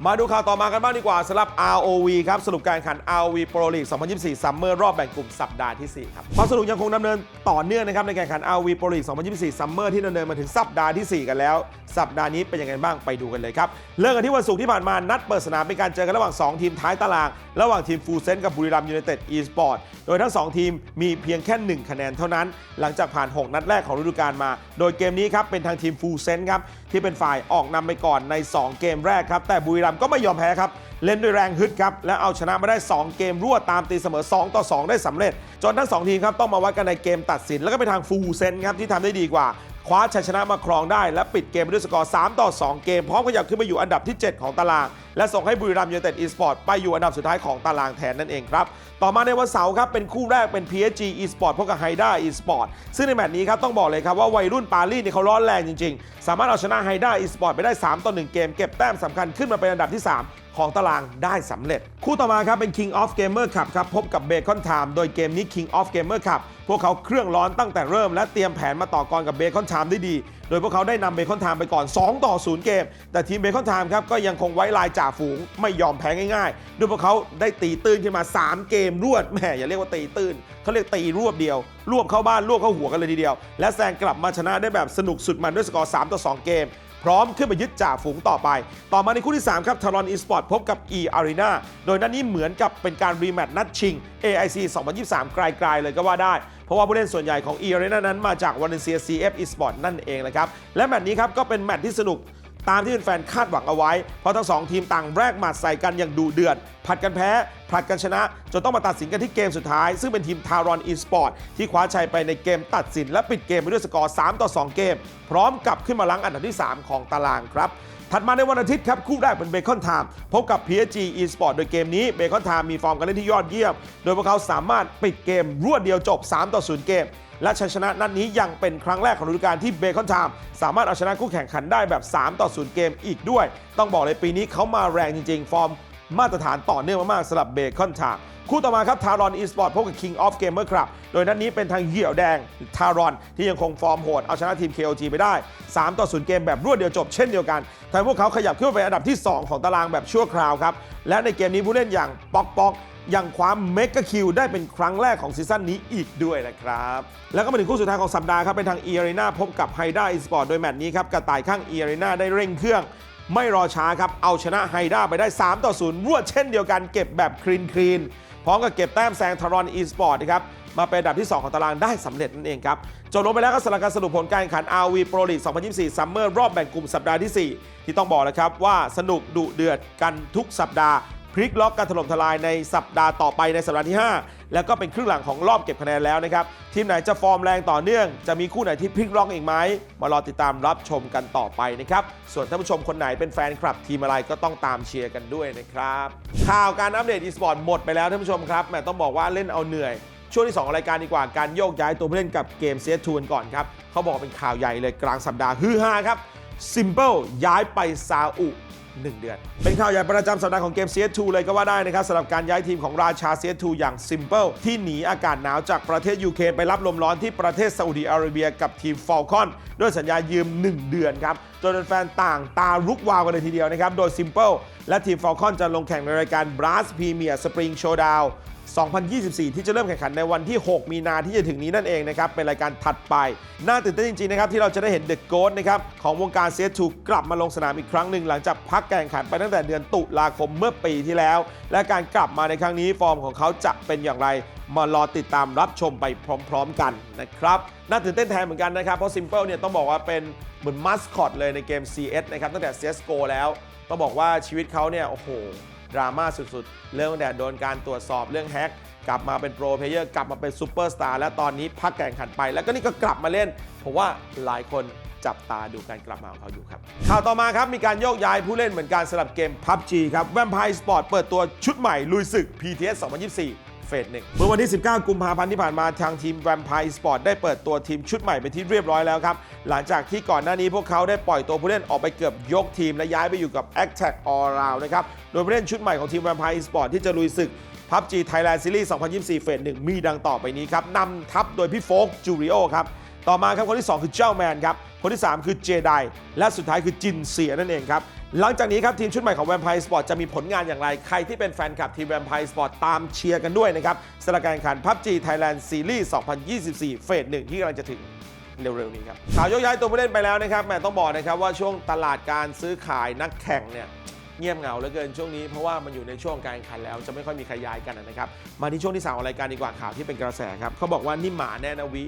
มาดูข่าวต่อมากันบ้างดีกว่าสำหรับ ROV ครับ สรุปการแข่งขัน ROV Pro League 2024 Summer รอบแบ่งกลุ่มสัปดาห์ที่ 4 ครับความสนุกยังคงดำเนินต่อเนื่องนะครับในการแข่งขัน ROV Pro League 2024 Summer ที่ดำเนินมาถึงสัปดาห์ที่ 4 กันแล้ว สัปดาห์นี้เป็นยังไงบ้างไปดูกันเลยครับเริ่มกันที่วันศุกร์ที่ผ่านมานัดเปิดสนามเป็นการเจอกันระหว่าง 2 ทีมท้ายตาราง ระหว่างทีมฟูเซนกับบุรีรัมย์ยูไนเต็ดอีสปอร์ตโดยทั้ง 2 ทีมมีเพียงแค่ 1 คะแนนเท่านั้นหลังจากากผ่าน 6 นัดแรกของฤดูกาลมา โดยเกมนี้ครับเป็นทางทีมฟูลเซนครับที่เป็นฝ่ายออกนำไปก่อนใน 2 เกมแรกครับแต่บุรีรัมย์ก็ไม่ยอมแพ้ครับเล่นด้วยแรงฮึดครับและเอาชนะมาได้ 2 เกมรวดตามตีเสมอ 2 ต่อ 2 ได้สำเร็จ จนทั้ง 2 ทีมครับต้องมาวัดกันในเกมตัดสิน แล้วก็ไปทางฟูลเซนครับที่ทำได้ดีกว่า คว้าชัยชนะมาครองได้ และปิดเกมด้วยสกอร์ 3 ต่อ 2 เกม พร้อมขยับขึ้นมาอยู่อันดับที่ 7 ของตาราง และส่งให้บุรีรัมย์ยูไนเต็ดอีสปอร์ตไปอยู่อันดับสุดท้ายของตารางแทนนั่นเองครับ ต่อมาในวันเสาร์ครับ เป็นคู่แรกเป็น PSG Esport พบกับ h ฮด้า Esport ซึ่งในแมตช์นี้ครับต้องบอกเลยครับว่าวัยรุ่นปารีสเนี่ยเขาร้อนแรงจริงๆ สามารถเอาชนะ h ฮด้า Esport ไปได้ 3 ต่อ 1 เกม เก็บแต้มสำคัญขึ้นมาเป็นอันดับที่ 3 ของตารางได้สำเร็จ คู่ต่อมาครับเป็น King of Gamer Cup ครับพบกับ Bacon Time โดยเกมนี้ King of Gamer Cup พวกเขาเครื่องร้อนตั้งแต่เริ่ม และเตรียมแผนมาต่อกรกับ Bacon Time ได้ดี โดยพวกเขาได้นำ Bacon Time ไปก่อน 2 ต่อ 0 เกม แต่ทีม Bacon Time ครับก็ยังคงไว้ลายจ่าฝูงไม่ยอมแพ้ง่ายๆ โดยพวกเขาได้ตีตื้นขึ้นมา 3 เกมรวดแหมอย่าเรียกว่าตีตื้นเขาเรียกตีรวบเดียว รวบเข้าบ้านรวบเข้าหัวกันเลยทีเดียว และแซงกลับมาชนะได้แบบสนุกสุดมันด้วยสกอร์3ต่อ2 เกม พร้อมขึ้นมายึดจ่าฝูงต่อไป ต่อมาในคู่ที่ 3 ครับทารอนอีสปอร์ตพบกับ E Arena โดยนัดนี้เหมือนกับเป็นการรีแมตช์นัดชิง AIC 2023 ไกลๆเลยก็ว่าได้ เพราะว่าผู้เล่นส่วนใหญ่ของ E Arena นั้นมาจากว a นเซีย CF Esport นั่นเองนะครับ และแมตช์นี้ครับก็เป็นแมตช์ที่สนุก ตามที่แฟนคาดหวังเอาไว้ เพราะทั้งสองทีมต่างแรกหมัดใส่กันอย่างดูเดือดผัดกันแพ้ผัดกันชนะ จนต้องมาตัดสินกันที่เกมสุดท้าย ซึ่งเป็นทีมทารอนอีสปอร์ตที่คว้าชัยไปในเกมตัดสินและปิดเกมไปด้วยสกอร์ 3 ต่อ 2 เกม พร้อมกับขึ้นมาล้างอันดับที่ 3 ของตารางครับถัดมาในวันอาทิตย์ครับ คู่แรกเป็นเบคอนไทม์พบกับ PSG Esport โดยเกมนี้เบคอนไทม์มีฟอร์มการเล่นที่ยอดเยี่ยม โดยพวกเขาสามารถปิดเกมรวดเดียวจบ 3 ต่อ 0 เกม และชัยชนะนัดนี้ยังเป็นครั้งแรกของฤดูกาลที่เบคอนไทม์สามารถเอาชนะคู่แข่งขันได้แบบ 3 ต่อ 0 เกมอีกด้วย ต้องบอกเลยปีนี้เขามาแรงจริง ๆ ฟอร์ม มาตรฐานต่อเนื่องมากๆสำหรับเบคอนไทม์คู่ต่อมาครับทารอนอีสปอร์ตพบกับ King of Gamer ครับ โดยนัดนี้เป็นทางเหี่ยวแดงทารอนที่ยังคงฟอร์มโหด เอาชนะทีม KOG ไปได้ 3 ต่อ 0 เกมแบบรวดเดียวจบเช่นเดียวกันทำให้พวกเขาขยับขึ้นไปอันดับที่ 2 ของตารางแบบชั่วคราวครับ และในเกมนี้ผู้เล่นอย่างปอกปอกยังคว้าเมกะคิวได้เป็นครั้งแรกของซีซั่นนี้อีกด้วยนะครับ แล้วก็มาถึงคู่สุดท้ายของสัปดาห์ครับ เป็นทาง e a r e n a พบกับ h ฮด้าอีสปอร์ตโดยแมตช์นี้ครับกระต่ายข้าง e a r e n a ได้เร่งเครื่อง ไม่รอช้าครับ เอาชนะไฮด้าไปได้ 3 ต่อ 0 รวดเช่นเดียวกันเก็บแบบคลีนคลีนพร้อมกับเก็บแต้มแซงทารอนอีสปอร์ตนะครับ มาเป็นอันดับที่ 2 ของตารางได้สำเร็จนั่นเองครับ จบลงไปแล้วก็สำหรับการสรุปผลการแข่งขัน RV Pro League 2024 Summer รอบแบ่งกลุ่มสัปดาห์ที่ 4 ที่ต้องบอกนะครับว่าสนุกดุเดือดกันทุกสัปดาห์ พลิกล็อกการถล่มทลายในสัปดาห์ต่อไปในสัปดาห์ที่ 5 แล้วก็เป็นครึ่งหลังของรอบเก็บคะแนนแล้วนะครับ ทีมไหนจะฟอร์มแรงต่อเนื่อง จะมีคู่ไหนที่พลิกล็อกอีกไหมมารอติดตามรับชมกันต่อไปนะครับ ส่วนท่านผู้ชมคนไหนเป็นแฟนคลับทีมอะไรก็ต้องตามเชียร์กันด้วยนะครับข่าวการอัปเดตอีสปอร์ตหมดไปแล้วท่านผู้ชมครับแหมต้องบอกว่าเล่นเอาเหนื่อยช่วงที่ 2 รายการดีกว่าการโยกย้ายตัวผู้เล่นกับเกมเซียทูนก่อนครับเขาบอกเป็นข่าวใหญ่เลยกลางสัปดาห์ฮือฮาครับ Simple ย้ายไปซาอุ 1 เดือน เป็นข่าวใหญ่ประจำสัปดาห์ของเกม CS2 เลยก็ว่าได้นะครับสำหรับการย้ายทีมของราชา CS2 อย่าง Simple ที่หนีอากาศหนาวจากประเทศยูเครนไปรับลมร้อนที่ประเทศซาอุดีอาระเบียกับทีม Falcon ด้วยสัญญายืม 1 เดือนครับจนแฟนต่างตาลุกวาวกันเลยทีเดียวนะครับโดย Simple และทีม Falcon จะลงแข่งในรายการ Brass Premier Spring Showdown 2024 ที่จะเริ่มแข่งขันในวันที่ 6 มีนาที่จะถึงนี้นั่นเองนะครับ เป็นรายการถัดไป น่าตื่นเต้นจริงๆนะครับที่เราจะได้เห็นเดอะโก t นะครับของวงการเซตทูกลับมาลงสนามอีกครั้งหนึ่งหลังจากพักการแข่งขันไปตั้งแต่เดือนตุลาคมเมื่อปีที่แล้ว และการกลับมาในครั้งนี้ฟอร์มของเขาจะเป็นอย่างไรมารอติดตามรับชมไปพร้อม ๆ กันนะครับ น่าตื่นเต้นแทนเหมือนกันนะครับ เพราะ Simple เนี่ยต้องบอกว่าเป็นเหมือนมัสคอตเลยในเกม CS นะครับตั้งแต่ CSGO แล้ว ต้องบอกว่าชีวิตเขาเนี่ย โอ้โห ดราม่าสุดๆ เรื่องแต่โดนการตรวจสอบเรื่องแฮกกลับมาเป็นโปรเพลเยอร์กลับมาเป็นซูเปอร์สตาร์และตอนนี้พักแข่งขันไป แล้วก็นี่ก็กลับมาเล่น ผมว่าหลายคนจับตาดูการกลับมาของเขาอยู่ครับ ข่าวต่อมาครับ มีการโยกย้ายผู้เล่นเหมือนกันสำหรับเกม PUBG ครับ Vampire Sport เปิดตัวชุดใหม่ลุยศึก PTS 2024 เฟสหนึ่งเมื่อวันที่ 19 กุมภาพันธ์ที่ผ่านมาทางทีม Vampire Sport ได้เปิดตัวทีมชุดใหม่เป็นที่เรียบร้อยแล้วครับ หลังจากที่ก่อนหน้านี้พวกเขาได้ปล่อยตัวผู้เล่นออกไปเกือบยกทีม และย้ายไปอยู่กับ a t t a c All Round นะครับโดยผู้เล่นชุดใหม่ของทีม Vampire Sport ที่จะลุยศึก PUBG Thailand Series 2024 เฟสหนึ่งมีดังต่อไปนี้ครับนำทัพโดยพี่โฟกจูริโอครับต่อมาครับคนที่ 2 คือเจ้าแมนครับคนที่ 3 คือเจไดและสุดท้ายคือจินเสียนั่นเองครับ หลังจากนี้ครับ ทีมชุดใหม่ของ Vampire Sport จะมีผลงานอย่างไร ใครที่เป็นแฟนคลับทีม Vampire Sport ตามเชียร์กันด้วยนะครับสำหรับการแข่งขัน PUBG Thailand Series 2024 เฟสหนึ่งที่กำลังจะถึงเร็วๆนี้ครับข่าวยกย้ายตัวผู้เล่นไปแล้วนะครับแม่ต้องบอกนะครับว่าช่วงตลาดการซื้อขายนักแข่งเนี่ยเงียบเหงาเหลือเกินช่วงนี้เพราะว่ามันอยู่ในช่วงการแข่งขันแล้วจะไม่ค่อยมีใครย้ายกันนะครับมาที่ช่วงที่สามของรายการดีกว่าข่าวที่เป็นกระแสครับเขาบอกว่านี่หมาแน่นะวิ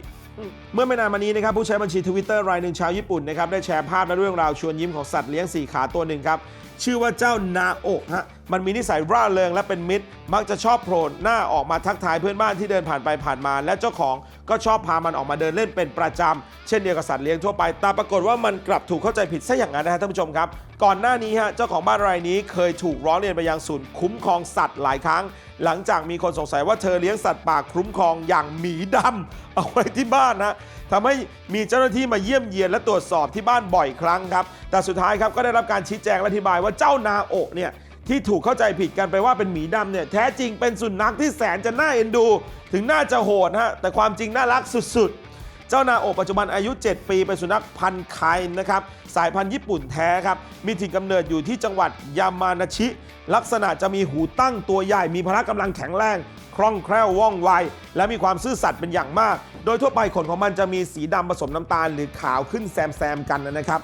เมื่อไม่นานมานี้นะครับผู้ใช้บัญชีทวิตเตอร์รายหนึ่งชาวญี่ปุ่นนะครับได้แชร์ภาพและเรื่องราวชวนยิ้มของสัตว์เลี้ยงสี่ขาตัวหนึ่งครับ ชื่อว่าเจ้านาโอะฮะมันมีนิสัยร่าเริงและเป็นมิตร มักจะชอบโผล่หน้าออกมาทักทายเพื่อนบ้านที่เดินผ่านไปผ่านมา และเจ้าของก็ชอบพามันออกมาเดินเล่นเป็นประจำ เช่นเดียวกับสัตว์เลี้ยงทั่วไป แต่ปรากฏว่ามันกลับถูกเข้าใจผิดซะอย่างนั้นนะฮะท่านผู้ชมครับ ก่อนหน้านี้ฮะเจ้าของบ้านรายนี้เคยถูกร้องเรียนไปยังศูนย์คุ้มครองสัตว์หลายครั้ง หลังจากมีคนสงสัยว่าเธอเลี้ยงสัตว์ป่าคุ้มครองอย่างหมีดำเอาไว้ที่บ้านนะทำให้มีเจ้าหน้าที่มาเยี่ยมเยียนและตรวจสอบที่บ้านบ่อยครั้งครับ แต่สุดท้ายครับก็ได้รับการชี้แจงและอธิบายว่าเจ้านาโอะเนี่ยที่ถูกเข้าใจผิดกันไปว่าเป็นหมีดำเนี่ยแท้จริงเป็นสุนัขที่แสนจะน่าเอ็นดู ถึงน่าจะโหดฮะแต่ความจริงน่ารักสุดๆ จ้านาโอปัจจุบันอายุ 7 ปีเป็นสุนัขพันธุ์ไคนะครับสายพันธุ์ญี่ปุ่นแท้ครับมีถิ่นกำเนิดอยู่ที่จังหวัดยามานาชิ ลักษณะจะมีหูตั้งตัวใหญ่มีพละกำลังแข็งแรงคล่องแคล่วว่องไว และมีความซื่อสัตย์เป็นอย่างมาก โดยทั่วไปขนของมันจะมีสีดำผสมน้ำตาลหรือขาวขึ้นแซมๆกันนะครับ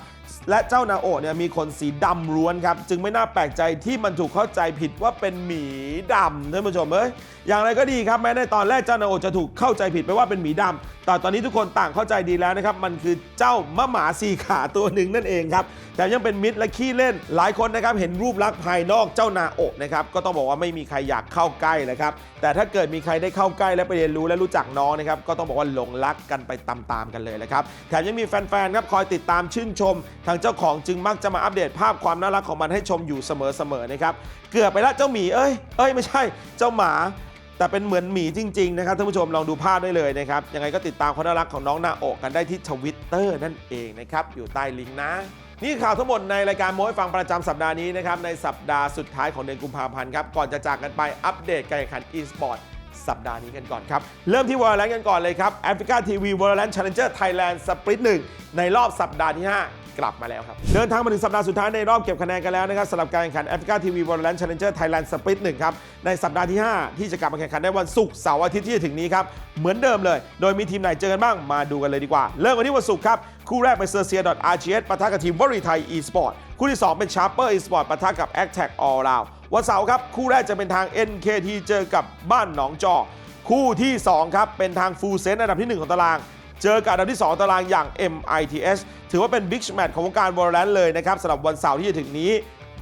และเจ้านาโอเนี่ยมีขนสีดำล้วนครับ จึงไม่น่าแปลกใจที่มันถูกเข้าใจผิดว่าเป็นหมีดำท่านผู้ชมเอ้ยอย่างไรก็ดีครับแม้ในตอนแรกเจ้านาโอจะถูกเข้าใจผิดไปว่าเป็นหมีดำแต่ตอนนี้ทุกคนต่างเข้าใจดีแล้วนะครับ มันคือเจ้ามะหมาสี่ขาตัวหนึ่งนั่นเองครับแต่ยังเป็นมิตรและขี้เล่น หลายคนนะครับเห็นรูปลักษณ์ภายนอกเจ้านาโอนะครับก็ต้องบอกว่าไม่มีใครอยากเข้าใกล้นะครับแต่ถ้าเกิดมีใครได้เข้าใกล้และไปเรียนรู้และรู้จักน้องนะครับก็ต้องบอกว่าหลงรักกันไปตามๆกันเลยนะครับแถมยังมีแฟนๆครับคอยติดตามชื่นชมทางเจ้าของจึงมักจะมาอัปเดตภาพความน่ารักของมันให้ชมอยู่เสมอๆนะครับเกือบไปละเจ้าหมีเอ้ยเอ้ยไม่ใช่เจ้าหมาแต่เป็นเหมือนหมีจริง ๆ นะครับท่านผู้ชมลองดูภาพได้เลยนะครับ ยังไงก็ติดตามความน่ารักของน้องนาโอะกันได้ที่ทวิตเตอร์นั่นเองนะครับ อยู่ใต้ลิงก์นะ นี่ข่าวทั้งหมดในรายการโม้ให้ฟังประจำสัปดาห์นี้นะครับ ในสัปดาห์สุดท้ายของเดือนกุมภาพันธ์ครับ ก่อนจะจากกันไปอัปเดตการแข่งขัน e-sport สัปดาห์นี้กันก่อนครับ เริ่มที่ Valorant กันก่อนเลยครับ Africa TV Valorant Challenger Thailand Split 1ในรอบสัปดาห์ที่ 5 กลับมาแล้วครับ เดินทางมาถึงสัปดาห์สุดท้ายในรอบเก็บคะแนนกันแล้วนะครับสำหรับการแข่งขัน Africa TV Valorant Challenger Thailand Split 1ครับ ในสัปดาห์ที่ 5 ที่จะกลับมาแข่งขันในวันศุกร์เสาร์อาทิตย์ที่จะถึงนี้ครับ เหมือนเดิมเลย โดยมีทีมไหนเจอกันบ้างมาดูกันเลยดีกว่า เริ่มกันที่วันศุกร์ครับคู่แรกเป็นเซอร์เซีย .rgs ปะทะกับทีมวอรีไทย e-sport คู่ที่ 2 เป็น Sharper e-sport ปะทะกับ a c t a c All Round วันเสาร์ครับคู่แรกจะเป็นทาง NKT เจอกับบ้านหนองจอกคู่ที่2ครับเป็นทาง Full Set อันดับที่ 1 ของตาราง เจอกับอันดับที่ 2 ตารางอย่าง MITS ถือว่าเป็นบิ๊กแมตช์ของวงการ Valorant เลยนะครับสำหรับวันเสาร์ที่จะถึงนี้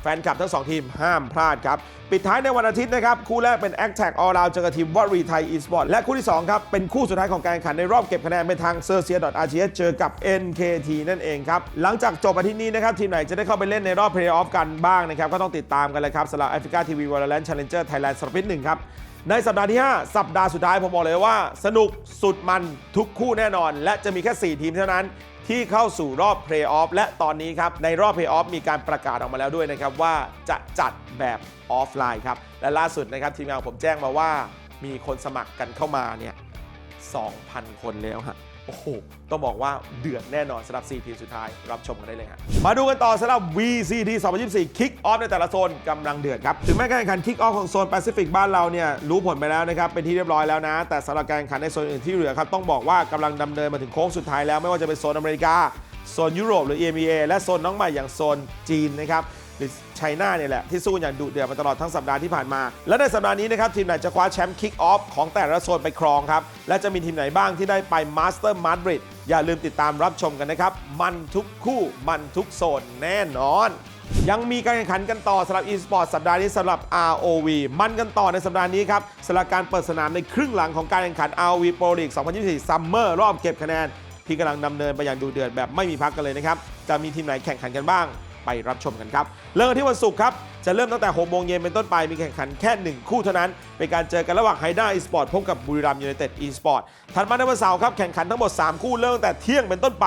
แฟนคลับทั้ง 2 ทีมห้ามพลาดครับ ปิดท้ายในวันอาทิตย์นะครับ คู่แรกเป็น a c t a c All Round เจอกับทีมวอรีไทย e-sport และคู่ที่ 2 ครับ เป็นคู่สุดท้ายของการแข่งขันในรอบเก็บคะแนนเป็นทาง c e r c i a r g s เจอกับ NKT นั่นเองครับ หลังจากจบอาทิตย์นี้นะครับทีมไหนจะได้เข้าไปเล่นในรอบ Play-off กันบ้างนะครับก็ต้องติดตามกันเลยครับสำหรับ Africa TV Valorant Challenger Thailand Split 1ครับในสัปดาห์ที่ 5 สัปดาห์สุดท้ายผมบอกเลยว่า สนุกสุดมันทุกคู่แน่นอน และจะมีแค่ 4 ทีมเท่านั้น ที่เข้าสู่รอบเพลย์ออฟและตอนนี้ครับ ในรอบเพลย์ออฟมีการประกาศออกมาแล้วด้วยนะครับ ว่าจะจัดแบบออฟไลน์ครับ และล่าสุดนะครับ ทีมงานผมแจ้งมาว่ามีคนสมัครกันเข้ามาเนี่ย 2,000 คนแล้วฮะ โอ้โห ต้องบอกว่าเดือดแน่นอนสำหรับ 4 ทีมสุดท้าย รับชมกันได้เลยฮะมาดูกันต่อสำหรับ VCT 2024 Kick Off ในแต่ละโซนกำลังเดือดครับ ถึงแม้การแข่งขัน Kick Off ของโซนแปซิฟิกบ้านเราเนี่ยรู้ผลไปแล้วนะครับเป็นที่เรียบร้อยแล้วนะ แต่สำหรับการแข่งขันในโซนอื่นที่เหลือครับต้องบอกว่ากำลังดำเนินมาถึงโค้งสุดท้ายแล้วไม่ว่าจะเป็นโซนอเมริกาโซนยุโรปหรือ EMEA และโซนน้องใหม่อย่างโซนจีนนะครับ หรือไชน่าเนี่ยแหละ ที่สู้อย่างดุเดือดมาตลอดทั้งสัปดาห์ที่ผ่านมา และในสัปดาห์นี้นะครับ ทีมไหนจะคว้าแชมป์คิกออฟของแต่ละโซนไปครองครับ และจะมีทีมไหนบ้างที่ได้ไปมาสเตอร์มาดริดอย่าลืมติดตามรับชมกันนะครับ มันทุกคู่มันทุกโซนแน่นอนยังมีการแข่งขันกันต่อสำหรับ e-sport สัปดาห์นี้สำหรับ ROV มันกันต่อในสัปดาห์นี้ครับสำหรับการเปิดสนามในครึ่งหลังของการแข่งขัน ROV Pro League 2024 Summer รอบเก็บคะแนน ที่กำลังดำเนินไปอย่างดูเดือดแบบไม่มีพักกันเลยนะครับ จะมีทีมไหนแข่งขันกันบ้าง ไปรับชมกันครับ เริ่มที่วันศุกร์ครับ จะเริ่มตั้งแต่6โมงเย็นเป็นต้นไป มีแข่งขันแค่ 1 คู่เท่านั้น เป็นการเจอกันระหว่างไฮด้าอีสปอร์ตพบกับบุรีรัมย์ยูไนเต็ดอีสปอร์ตถัดมาในวันเสาร์ครับแข่งขันทั้งหมด 3 คู่เริ่มตั้งแต่เที่ยงเป็นต้นไป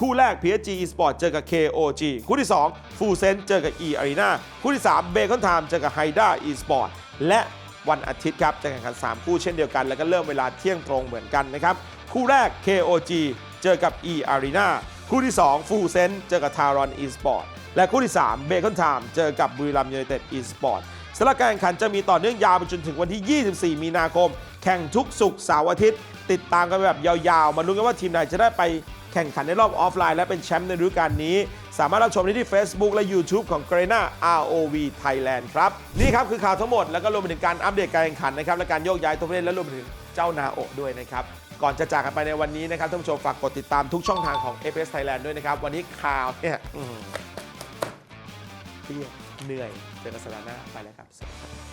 คู่แรก PSG Esport เจอกับ KOG คู่ที่2 Full s e n เจอกับ E Arena คู่ที่ 3 Bacon Time เจอกับ Haida Esport และวันอาทิตย์ครับจะแข่งขัน 3 คู่เช่นเดียวกัน แล้วก็เริ่มเวลาเที่ยงตรงเหมือนกันนะครับ คู่แรก KOG เจอกับ E Arena คู่ที่2 Full s e n เจอกับ Taron Esport และคู่ที่3 Bacon Time เจอกับบุรีรัมย์ยูไนเต็ด Esport สำหรับการแข่งขันจะมีต่อเนื่องยาวไปจนถึงวันที่ 24 มีนาคม แข่งทุกศุกร์เสาร์อาทิตย์ ติดตามกันแบบยาวๆ มาลุ้นกันว่าทีมไหนจะได้ไปแข่งขันในรอบออฟไลน์และเป็นแชมป์ในฤดูกาลนี้ สามารถรับชมได้ที่ Facebook และ YouTube ของ g r e n a ROV Thailand ครับ นี่ครับคือข่าวทั้งหมด แล้วก็รวมไปถึงการอัปเดตการแข่งขันนะครับและการโยกย้ายตัวผู้เล่นและรวมไปถึงเจ้านาโอะด้วยนะครับ ก่อนจะจากกันไปในวันนี้นะครับท่านผู้ชมฝากกดติดตามทุกช่องทางของ FS Thailand ด้วยนะครับวันนี้ข่าวเนี่ยอื้อหือเป รียดเหนื่อยเจอกันสัปดาห์หน้าไปแล้วครับสวัสดีครับ